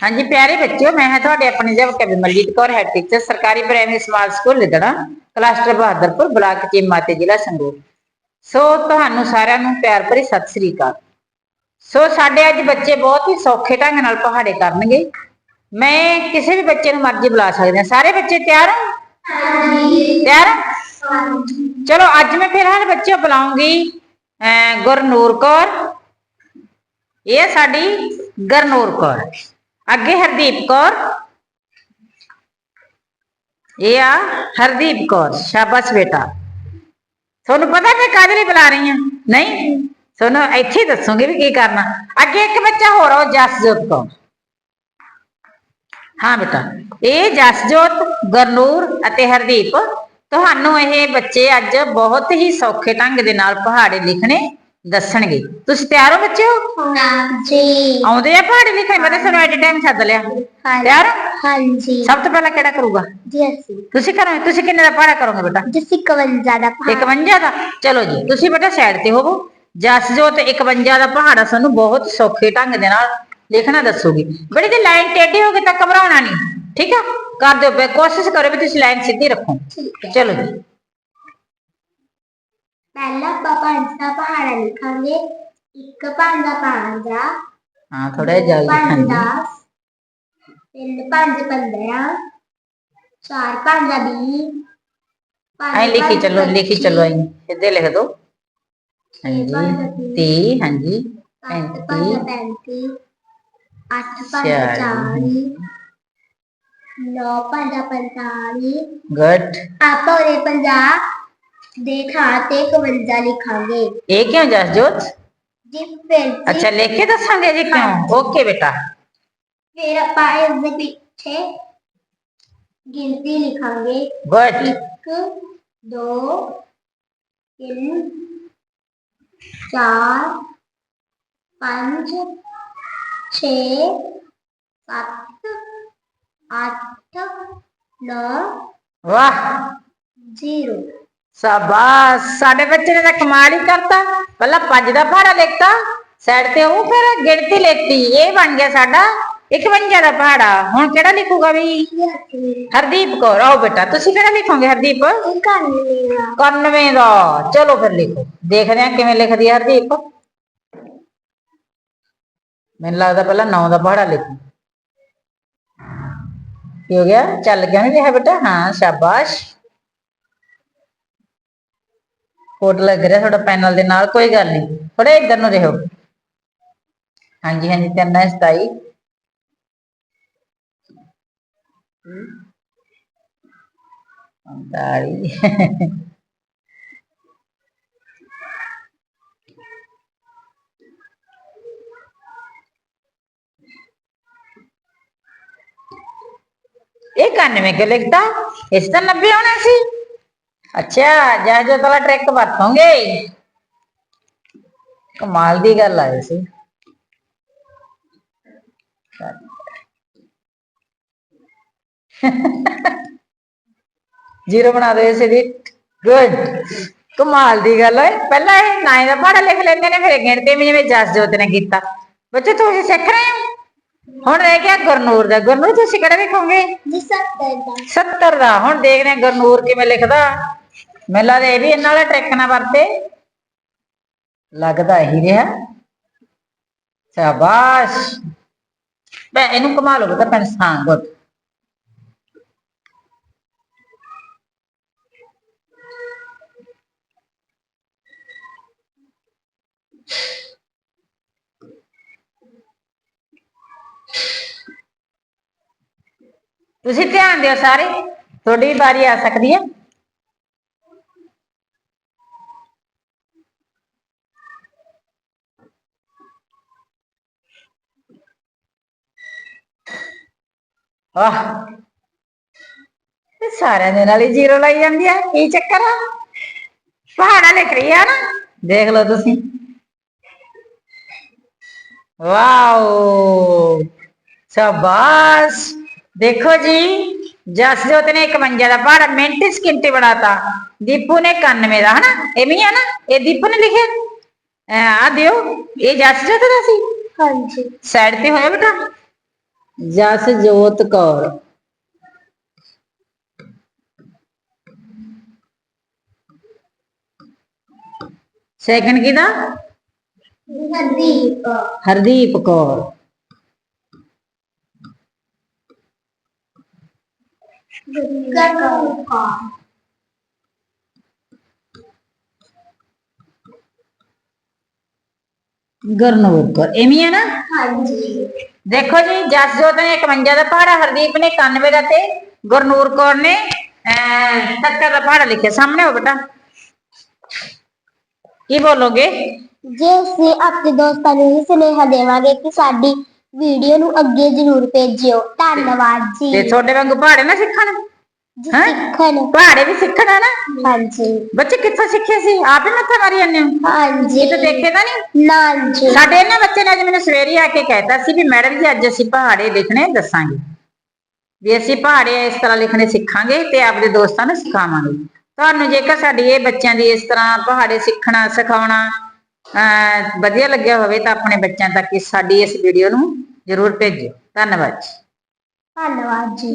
ਹਾਂਜੀ ਪਿਆਰੇ ਬੱਚਿਓ ਮੈਂ ਹਾਂ ਤੁਹਾਡੇ ਆਪਣੇ ਜਬ ਕਵੀ ਮਲਜੀਤ ਕੌਰ ਹੈਡ ਟੀਚਰ ਸਰਕਾਰੀ primary small school Lidra cluster Bahadarpur block Cheema ਤੇ ਜ਼ਿਲ੍ਹਾ ਸੰਗਰੂਰ। ਸੋ ਤੁਹਾਨੂੰ ਸਾਰਿਆਂ ਨੂੰ ਪਿਆਰ ਭਰੀ ਸਤਿ ਸ੍ਰੀ ਅਕਾਲ। ਸੋ ਸਾਡੇ ਅੱਜ ਬੱਚੇ ਬਹੁਤ ਹੀ ਸੌਖੇ ਢੰਗ ਨਾਲ ਪਹਾੜੇ ਕਰਨਗੇ। ਮੈਂ ਕਿਸੇ ਵੀ ਬੱਚੇ ਨੂੰ ਮਰਜ਼ੀ ਬੁਲਾ ਸਕਦੀ ਹਾਂ। ਸਾਰੇ ਬੱਚੇ ਤਿਆਰ ਹੋ? ਤਿਆਰ? ਚਲੋ ਅੱਜ ਮੈਂ ਫਿਰ ਹਰ ਬੱਚੇ ਬੁਲਾਉਂਗੀ ਗੁਰਨੂਰ ਕੌਰ ਇਹ ਸਾਡੀ ਗਰਨੂਰ ਕੌਰ। ਅੱਗੇ ਹਰਦੀਪ ਕੌਰ। ਇਹ ਆ ਹਰਦੀਪ ਕੌਰ, ਸ਼ਾਬਾਸ਼ ਬੇਟਾ। ਤੁਹਾਨੂੰ ਪਤਾ ਮੈਂ ਕਾਹਦੇ ਲਈ ਬੁਲਾ ਰਹੀ ਹਾਂ? ਨਹੀਂ? ਤੁਹਾਨੂੰ ਇੱਥੇ ਦੱਸੋਗੇ ਵੀ ਕੀ ਕਰਨਾ। ਅੱਗੇ ਇੱਕ ਬੱਚਾ ਹੋਰ ਆ ਜਸਜੋਤ ਕੌਰ। ਹਾਂ ਬੇਟਾ, ਇਹ ਜਸਜੋਤ, ਗਰਨੂਰ ਅਤੇ ਹਰਦੀਪ, ਤੁਹਾਨੂੰ ਇਹ ਬੱਚੇ ਅੱਜ ਬਹੁਤ ਹੀ ਸੌਖੇ ਢੰਗ ਦੇ ਨਾਲ ਪਹਾੜੇ ਲਿਖਣੇ ਦੱਸਣਗੇ। ਤੁਸੀਂ ਤਿਆਰ ਹੋ ਬੱਚਿਓ ਜੀ ਆਉਂਦੇ ਆ ਪਹਾੜੇ ਲਿਖਣੇ ਮੈਂ ਤਾਂ ਤੁਹਾਨੂੰ ਐਟ ਟਾਈਮ ਸੱਦ ਲਿਆ। ਤਿਆਰ ਹੋ? ਹਾਂਜੀ। ਸਭ ਤੋਂ ਪਹਿਲਾਂ ਕਿਹੜਾ ਕਰੂਗਾ? ਜੀ ਅਸੀਂ। ਤੁਸੀਂ ਕਰੋ ਤੁਸੀਂ ਕਿੰਨੇ ਦਾ ਪਹਾੜਾ ਕਰੋਗੇ ਬੇਟਾ? ਜਿਸ 51 ਦਾ ਪਹਾੜ। 51 ਦਾ? ਚਲੋ ਜੀ ਤੁਸੀਂ ਬੇਟਾ ਸਾਈਡ ਤੇ ਹੋਵੋ। ਜਸਜੋਤ 51 ਦਾ ਪਹਾੜਾ ਸਾਨੂੰ ਬਹੁਤ ਸੌਖੇ ਢੰਗ ਦੇ ਨਾਲ ਲਿਖਣਾ ਦੱਸੋਗੀ। ਬੜੀ ਜੇ ਲਾਈਨ ਟੇਢੀ ਹੋ ਗਈ ਤਾਂ ਘਬਰਾਉਣਾ ਨਹੀਂ। ਠੀਕ ਆ? ਕਰ ਦਿਓ ਬੇ ਕੋਸ਼ਿਸ਼ ਕਰੋ ਵੀ ਤੁਸੀਂ ਲਾਈਨ ਸਿੱਧੀ ਰੱਖੋ। ਚਲੋ ਜੀ। ਪਹਿਲਾ ਆਪਾਂ ਪੰਜ ਦਾ ਪਹਾੜਾ ਲਿਖਾਂਗੇ। ਇੱਕ ਪੰਜ ਦਾ ਪੰਜ ਹਾਂ ਥੋੜਾ ਜਿਹਾ ਜਲਦੀ ਪੰਜ ਹਾਂਜੀ ਦਸ ਤਿੰਨ ਪੰਜ 15 ਚਾਰ ਪੰਜ ਦਾ 20 ਪੰਜ ਐ ਲਿਖੀ ਪੰਜ ਚੱਲੋ ਲਿਖੀ ਪੱਚੀ, ਚੱਲੋ ਐ। ਸਿੱਧੇ ਲਿਖ ਪੰਜ ਦਾ ਹਾਂਜੀ 30 ਹਾਂਜੀ। ਪੰਜ ਦਾ 35 35 ਅੱਠ ਪੰਜ ਦਾ ਛਿਆਲੀ। 40 ਨੌ ਪੰਜ 45 ਗੁੱਡ। ਆਪਾਂ ਉਹਦੇ 50 ਦੇ ਥਾਂ ਤੇ 51 ਲਿਖਾਂਗੇ ਇਹ ਕਿਉਂ ਜਸਜੋਤ ਜੀ ਫਿਰ ਜੀ ਅੱਛਾ ਲਿਖ ਕੇ ਦੱਸਾਂਗੇ ਜੀ ਕਿਉਂ ਓਕੇ ਬੇਟਾ ਫਿਰ ਆਪਾਂ ਇਸ ਦੇ ਪਿੱਛੇ ਗਿਣਤੀ ਲਿਖਾਂਗੇ ਗੁੱਡ ਇੱਕ ਦੋ ਤਿੰਨ ਚਾਰ ਪੰਜ ਛੇ ਸੱਤ ਅੱਠ ਨੌ ਵਾਹ ਜ਼ੀਰੋ ਸ਼ਾਬਾਸ਼ ਸਾਡੇ ਬੱਚੇ ਨੇ ਤਾਂ ਕਮਾਲ ਹੀ ਕਰਤਾ ਪਹਿਲਾਂ ਪੰਜ ਦਾ ਪਹਾੜਾ ਲਿਖਤਾ ਸਾਈਡ ਤੇ ਉਹ ਫਿਰ ਗਿਣਤੀ ਲਿਖਤੀ ਇਹ ਬਣ ਗਿਆ ਸਾਡਾ 51 ਦਾ ਪਹਾੜਾ ਹੁਣ ਕਿਹੜਾ ਲਿਖੂਗਾ ਵੀ ਹਰਦੀਪ ਕੌਰ ਆਓ ਬੇਟਾ ਤੁਸੀਂ ਕਿਹੜਾ ਲਿਖੋਗੇ ਹਰਦੀਪ ਇਹ ਕਰ ਲਿਆ 91 ਦਾ ਚਲੋ ਫਿਰ ਲਿਖੋ ਦੇਖਦੇ ਹਾਂ ਕਿਵੇਂ ਲਿਖਦੀ ਹੈ ਹਰਦੀਪ ਮੈਨੂੰ ਲੱਗਦਾ ਪਹਿਲਾਂ 9 ਦਾ ਪਹਾੜਾ ਲਿਖੂ ਕੀ ਹੋ ਗਿਆ ਚੱਲ ਗਿਆ ਨਹੀਂ ਰਿਹਾ ਬੇਟਾ ਹਾਂ ਸ਼ਾਬਾਸ਼ ਕੋਟ ਲੱਗ ਰਿਹਾ ਤੁਹਾਡਾ ਪੈਨਲ ਦੇ ਨਾਲ, ਕੋਈ ਗੱਲ ਨਹੀਂ। ਥੋੜੇ ਇੱਧਰ ਨੂੰ ਰਹੋ ਹਾਂਜੀ ਹਾਂਜੀ, ਤਿੰਨ ਹੈ 27 ਅੰਦਾਰੀ ਇਹ 91 ਕਿ ਲਿਖਤਾ? ਇਸ ਤਾਂ 90 ਹੋਣਾ ਸੀ। ਅੱਛਾ ਜਾ ਜੋ ਤਲਾ ਟਰੈਕ ਵਰਤੋਂਗੇ? ਕਮਾਲ ਦੀ ਗੱਲ ਆਈ ਸੀ। ਜ਼ੀਰੋ ਬਣਾ ਦੇ ਇਸੇ ਦੀ। ਗੁੱਡ ਕਮਾਲ ਦੀ ਗੱਲ ਹੈ ਪਹਿਲਾਂ ਇਹ ਨਾਇ ਦਾ ਪਹਾੜਾ ਲਿਖ ਲੈਂਦੇ ਨੇ ਫਿਰ ਗਿਣਤੀ ਵੀ ਜਿਵੇਂ ਜਸ ਜੋਤ ਨੇ ਕੀਤਾ। ਬੱਚੇ ਤੁਸੀਂ ਸਿੱਖ ਰਹੇ ਹੋ? ਹੁਣ ਰਹਿ ਗਿਆ ਗੁਰਨੂਰ ਦਾ। ਗੁਰਨੂਰ ਤੁਸੀਂ ਕਿਹੜਾ ਲਿਖੋਗੇ? ਜੀ ਸੱਤਰ ਦਾ। 70 ਦਾ। ਹੁਣ ਦੇਖਦੇ ਹਾਂ ਗੁਰਨੂਰ ਕਿਵੇਂ ਲਿਖਦਾ। ਮੈਨੂੰ ਲੱਗਦਾ ਇਹ ਵੀ ਇਹਨਾਂ ਵਾਲਾ ਟ੍ਰਿਕ ਨਾ ਵਰਤੇ। ਲੱਗਦਾ ਹੀ ਰਿਹਾ। ਸ਼ਾਬਾਸ਼। ਬੈ ਇਹਨੂੰ ਕਮਾ ਲਓ ਬਤਾ ਪੈਨ ਹਾਂ ਤੁਸੀਂ ਧਿਆਨ ਦਿਓ ਸਾਰੇ। ਤੁਹਾਡੀ ਵੀ ਵਾਰੀ ਆ ਸਕਦੀ ਹੈ ਆਹ ਇਹ ਸਾਰਿਆਂ ਦੇ ਨਾਲ ਹੀ ਜ਼ੀਰੋ ਲਾਈ ਜਾਂਦੀ ਹੈ ਕੀ ਚੱਕਰ ਆ? ਪਹਾੜਾ ਲਿਖ ਰਹੀ ਆ ਨਾ। ਦੇਖ ਲਓ ਤੁਸੀਂ। ਵਾਓ। ਸ਼ਾਬਾਸ਼। ਦੇਖੋ ਜੀ ਜਸਜੋਤ ਨੇ 51 ਦਾ ਪਹਾੜਾ ਮਿੰਟ ਸਕਿੰਟੀ ਬਣਾਤਾ। ਦੀਪੂ ਨੇ 91 ਦਾ ਹਨਾ? ਐਵੇਂ ਆ ਨਾ? ਇਹ ਦੀਪੂ ਨੇ ਲਿਖਿਆ। ਆ ਦਿਓ। ਇਹ ਜਸ ਜੋਤ ਦਾ ਸੀ? ਹਾਂਜੀ। ਸਾਈਡ ਤੇ ਹੋਇਆ ਬੇਟਾ? ਜਸ ਜੋਤ ਕੌਰ। ਸੈਕੰਡ ਕਿਹਦਾ? ਹਰਦੀਪ ਹਰਦੀਪ ਕੌਰ। ਗਰਕਾ ਗਰਨੂਰ ਕੌਰ ਐਵੇਂ ਹੈ ਨਾ? ਹਾਂਜੀ। ਦੇਖੋ ਜੀ ਜਸਜੋਤ ਨੇ 51 ਦਾ ਪਹਾੜਾ ਹਰਦੀਪ ਨੇ 91 ਦਾ ਤੇ ਗੁਰਨੂਰ ਕੌਰ ਨੇ ਅਹ 70 ਦਾ ਪਹਾੜਾ ਲਿਖਿਆ। ਸਾਹਮਣੇ ਹੋ ਬੇਟਾ। ਕੀ ਬੋਲੋਗੇ? ਜੇ ਅਸੀਂ ਆਪਣੇ ਦੋਸਤਾਂ ਨੂੰ ਇਹ ਸੁਨੇਹਾ ਦੇਵਾਂਗੇ ਕਿ ਸਾਡੀ ਵੀਡੀਓ ਨੂੰ ਅੱਗੇ ਜ਼ਰੂਰ ਭੇਜਿਓ। ਧੰਨਵਾਦ ਜੀ। ਤੇ ਤੁਹਾਡੇ ਵਾਂਗੂ ਪਹਾੜੇ ਨਾ ਸਿੱਖਣ? ਸਿੱਖਣ। ਪਹਾੜੇ ਵੀ ਸਿੱਖਣਾ ਨਾ? ਹਾਂਜੀ। ਬੱਚੇ ਕਿੱਥੋਂ ਸਿੱਖੇ ਸੀ? ਆਪ ਹੀ ਮੱਥਾ ਮਾਰੀ ਜਾਂਦੇ ਹੋ? ਹਾਂਜੀ। ਇਹ ਤਾਂ ਦੇਖੇ ਤਾਂ ਨਹੀਂ? ਨਾ ਜੀ ਸਾਡੇ ਇਹਨਾਂ ਬੱਚੇ ਨੇ ਅੱਜ ਮੈਨੂੰ ਸਵੇਰੇ ਆ ਕੇ ਕਹਿਤਾ ਸੀ ਵੀ ਮੈਡਮ ਜੀ ਅੱਜ ਅਸੀਂ ਪਹਾੜੇ ਲਿਖਣੇ ਦੱਸਾਂਗੇ। ਵੀ ਅਸੀਂ ਪਹਾੜੇ ਇਸ ਤਰ੍ਹਾਂ ਲਿਖਣੇ ਸਿੱਖਾਂਗੇ ਤੇ ਆਪਦੇ ਦੋਸਤਾਂ ਨੂੰ ਸਿਖਾਵਾਂਗੇ। ਤੁਹਾਨੂੰ ਜੇਕਰ ਸਾਡੀ ਇਹ ਬੱਚਿਆਂ ਦੀ ਇਸ ਤਰ੍ਹਾਂ ਪਹਾੜੇ ਸਿੱਖਣਾ ਸਿਖਾਉਣਾ ਵਧੀਆ ਲੱਗਿਆ ਹੋਵੇ ਤਾਂ ਆਪਣੇ ਬੱਚਿਆਂ ਤੱਕ ਸਾਡੀ ਇਸ ਵੀਡੀਓ ਨੂੰ ਜ਼ਰੂਰ ਭੇਜਿਓ। ਧੰਨਵਾਦ ਜੀ। ਧੰਨਵਾਦ ਜੀ।